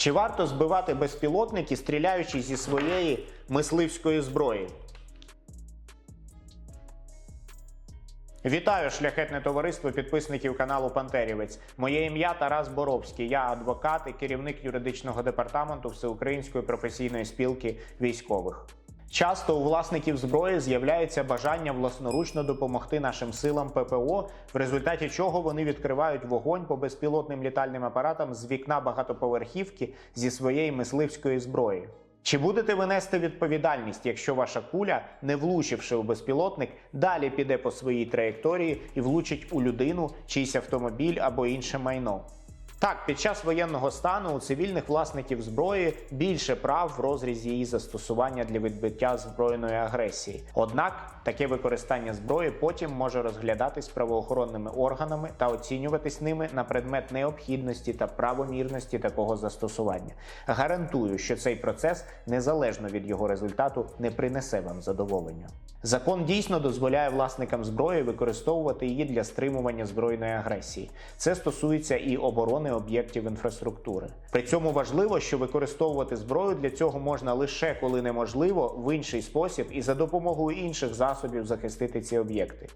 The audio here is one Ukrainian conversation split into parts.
Чи варто збивати безпілотники, стріляючи зі своєї мисливської зброї? Вітаю, шляхетне товариство підписників каналу Пантерівець. Моє ім'я Тарас Боровський. Я адвокат і керівник юридичного департаменту Всеукраїнської професійної спілки військових. Часто у власників зброї з'являється бажання власноручно допомогти нашим силам ППО, в результаті чого вони відкривають вогонь по безпілотним літальним апаратам з вікна багатоповерхівки зі своєї мисливської зброї. Чи будете ви нести відповідальність, якщо ваша куля, не влучивши у безпілотник, далі піде по своїй траєкторії і влучить у людину, чийсь автомобіль або інше майно? Так, під час воєнного стану у цивільних власників зброї більше прав в розрізі її застосування для відбиття збройної агресії. Однак таке використання зброї потім може розглядатись правоохоронними органами та оцінюватись ними на предмет необхідності та правомірності такого застосування. Гарантую, що цей процес незалежно від його результату не принесе вам задоволення. Закон дійсно дозволяє власникам зброї використовувати її для стримування збройної агресії. Це стосується і оборони об'єктів інфраструктури. При цьому важливо, що використовувати зброю для цього можна лише коли неможливо в інший спосіб і за допомогою інших засобів захистити ці об'єкти.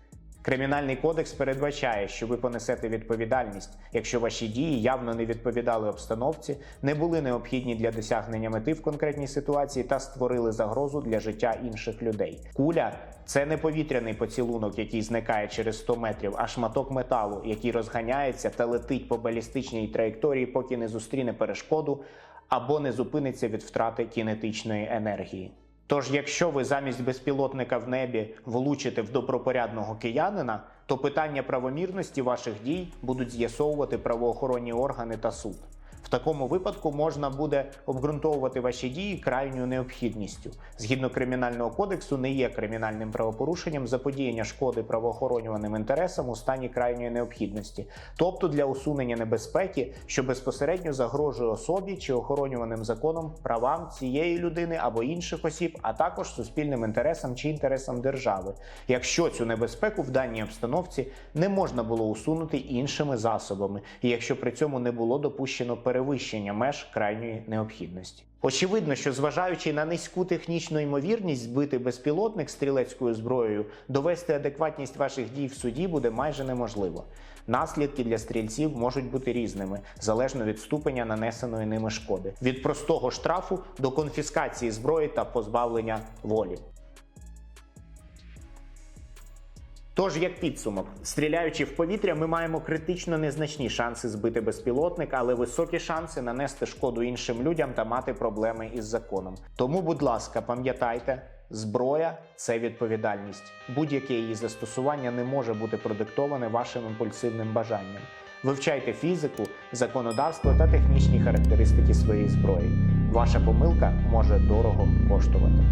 Кримінальний кодекс передбачає, що ви понесете відповідальність, якщо ваші дії явно не відповідали обстановці, не були необхідні для досягнення мети в конкретній ситуації та створили загрозу для життя інших людей. Куля це не повітряний поцілунок, який зникає через 100 метрів, а шматок металу, який розганяється та летить по балістичній траєкторії, поки не зустріне перешкоду або не зупиниться від втрати кінетичної енергії. Тож, якщо ви замість безпілотника в небі влучите в добропорядного киянина, то питання правомірності ваших дій будуть з'ясовувати правоохоронні органи та суд. Такому випадку можна буде обґрунтовувати ваші дії крайньою необхідністю. Згідно кримінального кодексу, не є кримінальним правопорушенням заподіяння шкоди правоохоронюваним інтересам у стані крайньої необхідності, тобто для усунення небезпеки, що безпосередньо загрожує особі чи охоронюваним законом правам цієї людини або інших осіб, а також суспільним інтересам чи інтересам держави, якщо цю небезпеку в даній обстановці не можна було усунути іншими засобами, і якщо при цьому не було допущено перевищення меж крайньої необхідності. Очевидно, що зважаючи на низьку технічну ймовірність збити безпілотник стрілецькою зброєю, довести адекватність ваших дій в суді буде майже неможливо. Наслідки для стрільців можуть бути різними, залежно від ступеня нанесеної ними шкоди, від простого штрафу до конфіскації зброї та позбавлення волі. Тож, як підсумок, стріляючи в повітря, ми маємо критично незначні шанси збити безпілотник, але високі шанси нанести шкоду іншим людям та мати проблеми із законом. Тому, будь ласка, пам'ятайте, зброя це відповідальність. Будь-яке її застосування не може бути продиктоване вашим імпульсивним бажанням. Вивчайте фізику, законодавство та технічні характеристики своєї зброї. Ваша помилка може дорого коштувати.